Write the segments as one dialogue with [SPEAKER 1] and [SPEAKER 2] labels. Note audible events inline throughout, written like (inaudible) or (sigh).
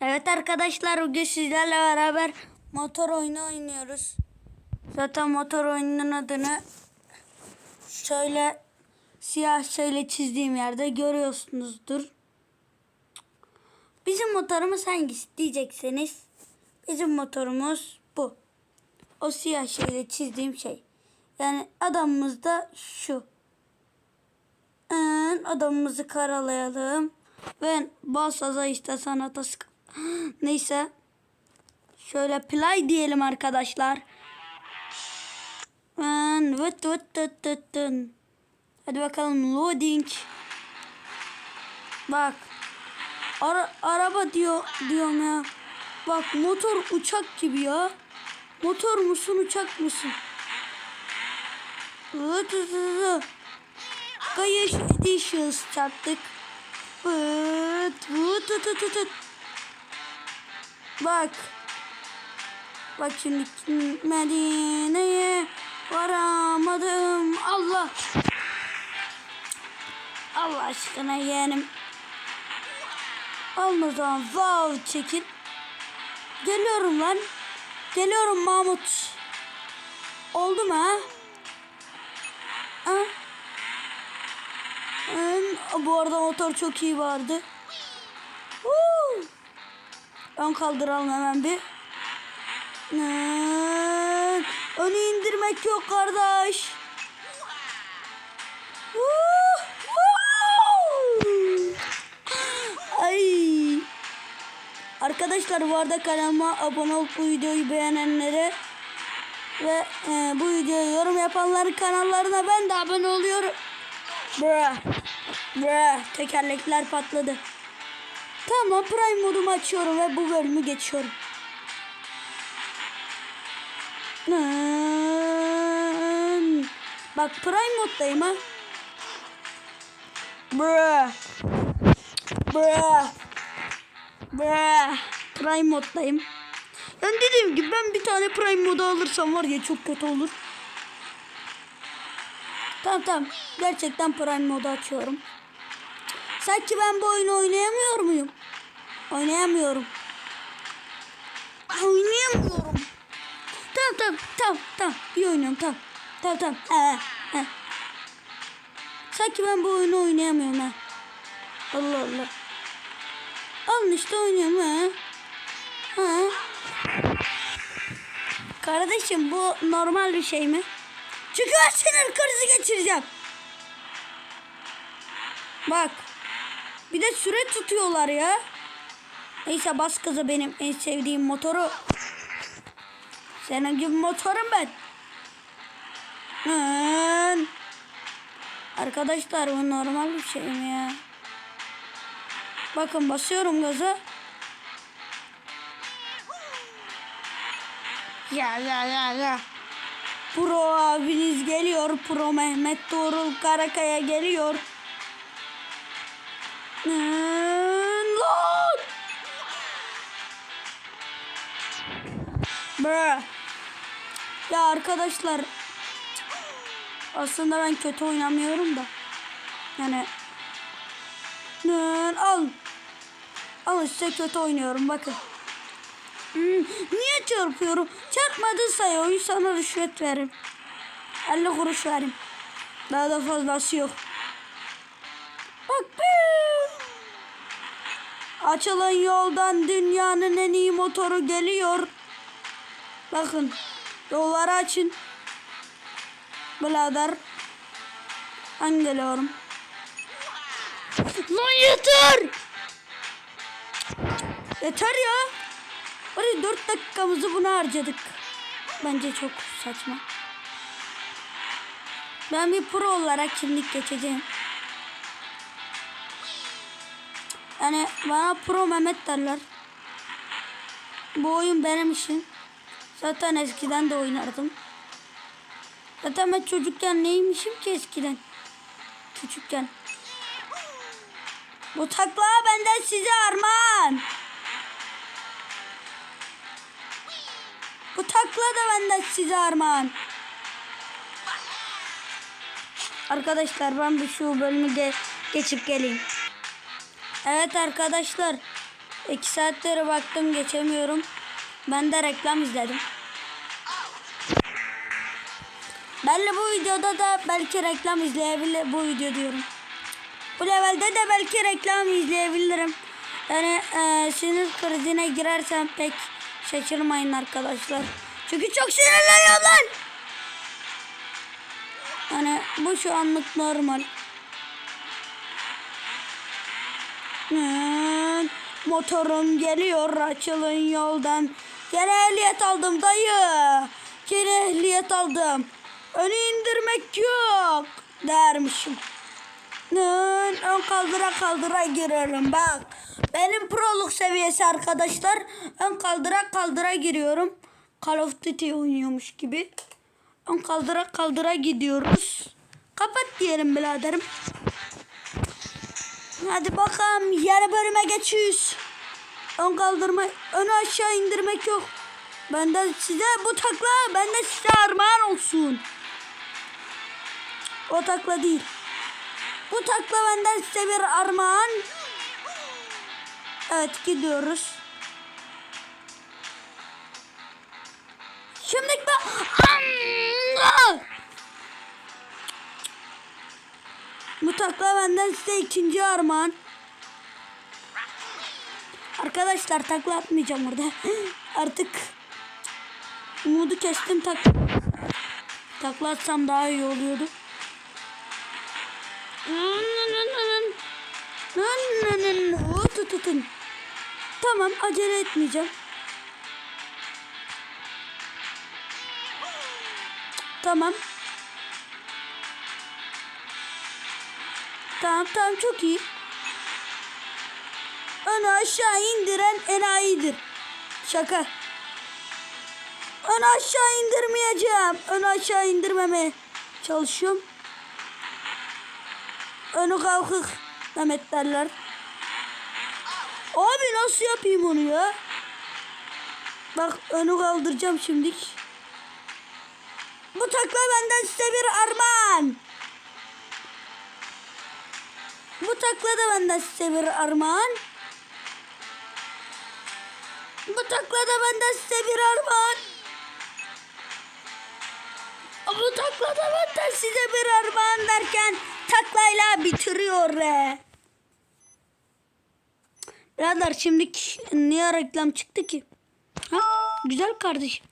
[SPEAKER 1] Evet arkadaşlar bugün sizlerle beraber motor oyunu oynuyoruz. Zaten motor oyununun adını şöyle siyah şeyle çizdiğim yerde görüyorsunuzdur. Bizim motorumuz hangisi diyecekseniz bizim motorumuz bu. O siyah şeyle çizdiğim şey. Yani adamımız da şu. Adamımızı karalayalım. Ve basaza işte sanata sık. Neyse. Şöyle play diyelim arkadaşlar. Vıt vıt vıt vıt vıt. Hadi bakalım loading. Bak. Ara, araba diyor diyorum ya. Bak motor uçak gibi ya. Motor musun uçak mısın? Vıt vıt vıt. Kayış editions çarptık. Vıt vıt vıt vıt vıt. Bak. Bak şimdi Medine'ye varamadım. Allah. Allah aşkına yeğenim. Alma zaman wow çekin. Geliyorum lan. Geliyorum Mahmut. Oldu mu ha? Ha? Bu arada motor çok iyi vardı. Woo! Ön kaldıralım hemen bir. Ön- Önü indirmek yok kardeş. Ay. Arkadaşlar bu arada kanalıma abone olup bu videoyu beğenenlere ve e, bu videoya yorum yapanların kanallarına ben de abone oluyorum. Bruh. Bruh. Tekerlekler patladı. Tamam Prime modumu açıyorum ve bu bölümü geçiyorum. Bak Prime moddayım ha. Bruh. Bruh. Bruh. Prime moddayım. Yani dediğim gibi ben bir tane Prime modu alırsam var ya çok kötü olur. Tamam tamam. Gerçekten Prime modu açıyorum. Sanki ben bu oyunu oynayamıyor muyum? Oynayamıyorum. Oynayamıyorum. Tamam tamam tamam tamam. İyi oynuyorum tamam. Tamam tamam. He, he. Sanki ben bu oyunu oynayamıyorum ha. Allah Allah. Alın işte oynuyorum ha. Ha. Kardeşim bu normal bir şey mi? Çıkar sinir krizi geçireceğim. Bak. Bir de süre tutuyorlar ya. Neyse bas kızı benim en sevdiğim motoru. Senin gibi motorum ben. Hı. Arkadaşlar bu normal bir şey mi ya? Bakın basıyorum gaza. Ya ya ya ya. Pro abiniz geliyor. Pro Mehmet Doğrul Karakaya geliyor. Lan! Ya arkadaşlar aslında ben kötü oynamıyorum da. Yani al. Al işte kötü oynuyorum bakın. Hmm, niye çarpıyorum? Çarpmadıysa ya oyun sana rüşvet verim. 50 kuruş verim. Daha da fazlası yok. Bak be. Açılan yoldan dünyanın en iyi motoru geliyor. Bakın yolları açın. Birader. Ben geliyorum. Lan yeter. Yeter ya. Hadi 4 dakikamızı buna harcadık. Bence çok saçma. Ben bir pro olarak kimlik geçeceğim. Yani bana pro Mehmet derler. Bu oyun benim işim. Zaten eskiden de oynardım. Zaten ben çocukken neymişim ki eskiden? Küçükken. Bu takla benden size armağan. Bu takla da benden size armağan. Arkadaşlar ben bir şu bölümü ge- geçip geleyim. Evet arkadaşlar. İki saatleri baktım geçemiyorum. Ben de reklam izledim. Belli bu videoda da belki reklam izleyebilir bu video diyorum. Bu levelde de belki reklam izleyebilirim. Yani e, sinir krizine girersem pek şaşırmayın arkadaşlar. Çünkü çok sinirleniyorum lan. Yani bu şu anlık normal. Hmm, Motorum geliyor açılın yoldan. Gene ehliyet aldım dayı. Gene ehliyet aldım. Önü indirmek yok dermişim. Hmm, Ön kaldıra kaldıra giriyorum bak. Benim proluk seviyesi arkadaşlar. Ön kaldıra kaldıra giriyorum. Call of Duty oynuyormuş gibi. Ön kaldıra kaldıra gidiyoruz. Kapat diyelim biraderim. Hadi bakalım yeni bölüme geçiyoruz. Ön kaldırma, önü aşağı indirmek yok. Benden size bu takla benden size armağan olsun. O takla değil. Bu takla benden size bir armağan. Evet gidiyoruz. Şimdi ben... Bu takla benden size ikinci armağan. Arkadaşlar takla atmayacağım orada. (gasps) Artık umudu kestim tak. Takla atsam daha iyi oluyordu. Tutun. (laughs) Tamam acele etmeyeceğim. Tamam. Tamam tamam çok iyi. Onu aşağı indiren enayidir. Şaka. Onu aşağı indirmeyeceğim. Onu aşağı indirmemeye çalışıyorum. Önü kalkık Mehmet derler. Abi nasıl yapayım onu ya? Bak önü kaldıracağım şimdi. Bu takla benden size bir armağan. Bu takla da benden size bir armağan. Bu takla da benden size bir armağan. Bu takla da benden size bir armağan derken taklayla bitiriyor. Re. Birader şimdi niye reklam çıktı ki? Ha? Güzel kardeşim.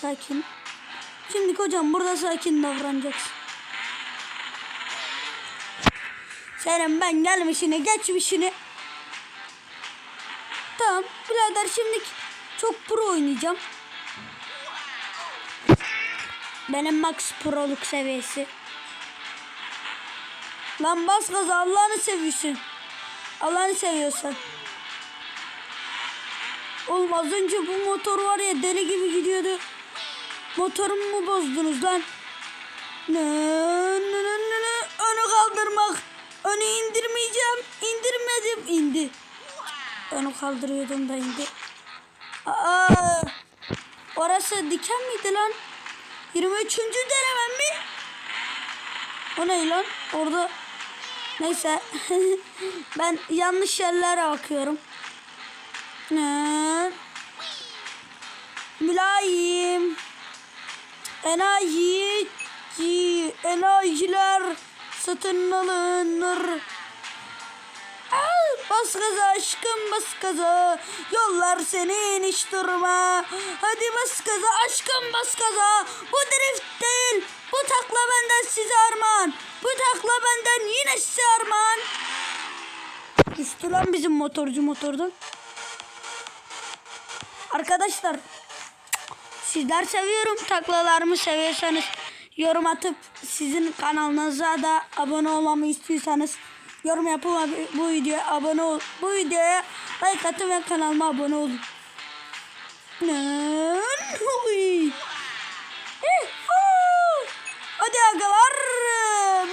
[SPEAKER 1] Sakin. Şimdi hocam burada sakin davranacaksın. Senin ben gelmişini geçmişini. Tamam birader şimdi çok pro oynayacağım. Benim max proluk seviyesi. Lan bas gaza Allah'ını seviyorsun. Allah'ını seviyorsan. Oğlum az önce bu motor var ya deli gibi gidiyordu. Motorumu mu bozdunuz lan? Ne, ne, ne, ne, ne. Önü kaldırmak. Önü indirmeyeceğim. İndirmedim. indi. Önü kaldırıyordum da indi. Aa, orası diken miydi lan? 23. denemem mi? O ne lan? Orada neyse. (laughs) ben yanlış yerlere bakıyorum. Ne? Mülayim. Enayi. Enayiler satın alınır. Bas gaza aşkım bas gaza. Yollar senin hiç durma. Hadi bas gaza aşkım bas gaza. Bu drift değil Bu takla benden size armağan. Bu takla benden yine size armağan. Düştü lan bizim motorcu motordan. Arkadaşlar Sizler seviyorum taklalarımı seviyorsanız yorum atıp sizin kanalınıza da abone olmamı istiyorsanız yorum yapın bu videoya abone ol. Bu videoya like atın ve kanalıma abone olun. Yuhuu. Hadi agalar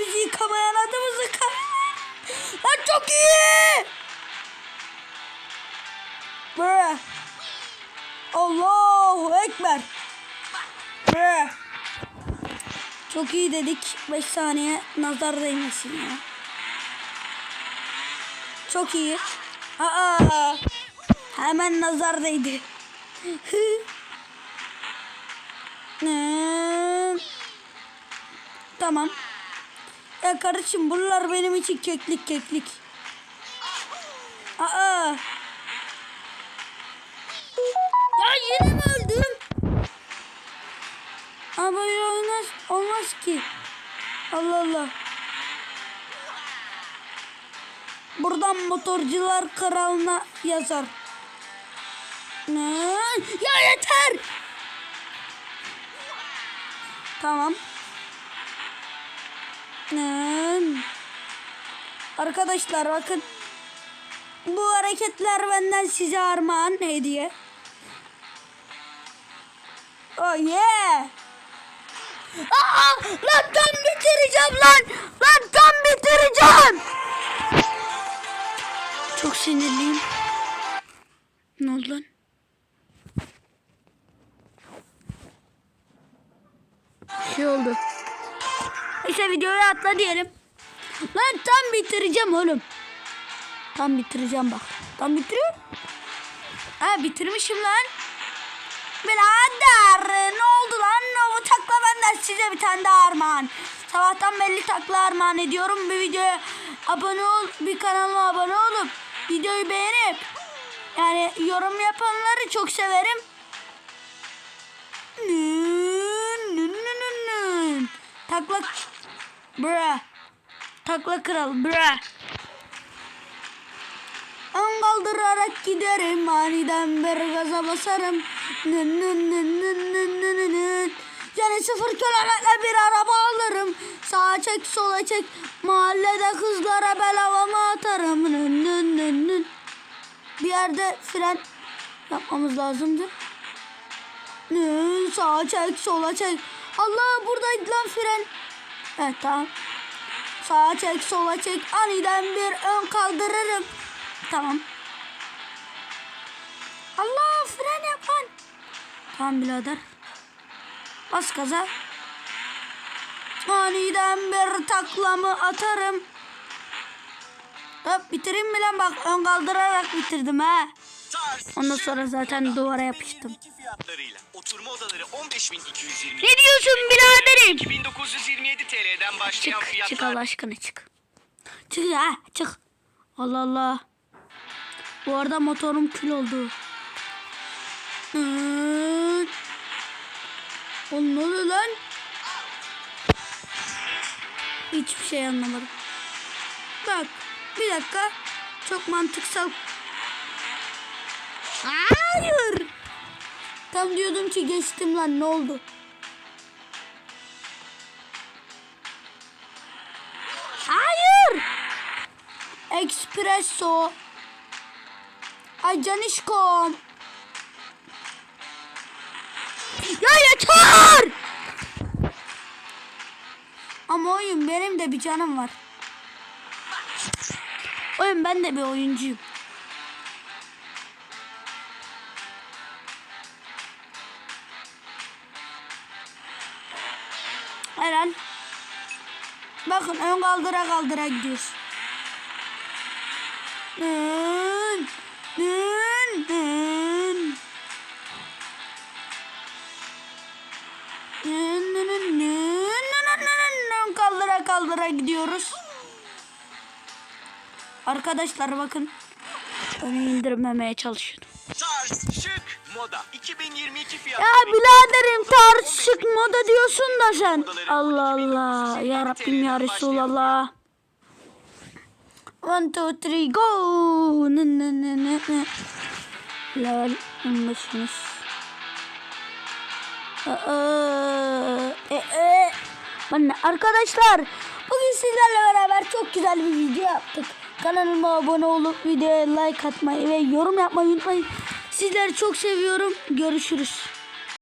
[SPEAKER 1] bizi yıkamayan adımızı Lan çok iyi. Bruh. Allahu Ekber. Çok iyi dedik. 5 saniye nazar değmesin ya. Çok iyi. Aa, hemen nazar değdi. (laughs) Tamam. Ya kardeşim bunlar benim için keklik keklik. Allah Allah. Buradan motorcular kralına yazar. Ne? Ya yeter. Tamam. Ne? Arkadaşlar bakın. Bu hareketler benden size armağan hediye. Oh yeah. Aa, lan tam bitireceğim lan. Lan tam bitireceğim. Çok sinirliyim. Ne oldu lan? Bir şey oldu. İşte videoyu atla diyelim. Lan tam bitireceğim oğlum. Tam bitireceğim bak. Tam bitiriyorum. Ha bitirmişim lan. Birader ne oldu lan? Bu takla benden size bir tane daha armağan. Sabahtan belli takla armağan ediyorum. Bir videoya abone ol, bir kanalıma abone olup videoyu beğenip yani yorum yapanları çok severim. Nün, nün, nün, nün, nün. Takla bra. Takla kral bra. Ön kaldırarak giderim aniden bir gaza basarım. Nın nın nın nın nın nın nın. Yani sıfır kilometre bir araba alırım. Sağa çek sola çek. Mahallede kızlara bel havama atarım. Nın nın nın nın. Bir yerde fren yapmamız lazımdı. Nın sağa çek sola çek. Allah buradaydı lan fren. Evet tamam. Sağa çek sola çek. Aniden bir ön kaldırırım. Tamam. Allah fren yap lan. Tamam birader. Bas gaza. Aniden bir taklamı atarım. Hop bitireyim mi lan bak ön kaldırarak bitirdim ha. Ondan sonra zaten duvara
[SPEAKER 2] 2022
[SPEAKER 1] yapıştım.
[SPEAKER 2] fiyatlarıyla oturma odaları 15.220.
[SPEAKER 1] Ne diyorsun biraderim?
[SPEAKER 2] 2927 TL'den başlayan
[SPEAKER 1] Çık
[SPEAKER 2] fiyatlar.
[SPEAKER 1] çık Allah aşkına çık. Çık ya çık. Allah Allah. Bu arada motorum kül oldu. Hmm. Oğlum ne oluyor lan? Hiçbir şey anlamadım. Bak bir dakika. Çok mantıksal. Hayır. Tam diyordum ki geçtim lan ne oldu? Hayır. Espresso. Ay. Ya yeter. Ama oyun benim de bir canım var. Oyun ben de bir oyuncuyum. Eren. Bakın ön kaldıra kaldıra gidiyoruz. Nın, nın, Kaldıra gidiyoruz. Arkadaşlar bakın. Onu indirmemeye çalışıyorum.
[SPEAKER 2] Tarz, şık, moda 2022
[SPEAKER 1] Ya
[SPEAKER 2] fiyatları.
[SPEAKER 1] biraderim tarz şık moda diyorsun da sen. Allah Allah. Ya Rabbim ya Resulallah. One, two, three, go. Nı nı nı nı nı. Lol. Anlaşmış. Aa, e, e. Ben arkadaşlar bugün sizlerle beraber çok güzel bir video yaptık. Kanalıma abone olup videoya like atmayı ve yorum yapmayı unutmayın. Sizleri çok seviyorum. Görüşürüz.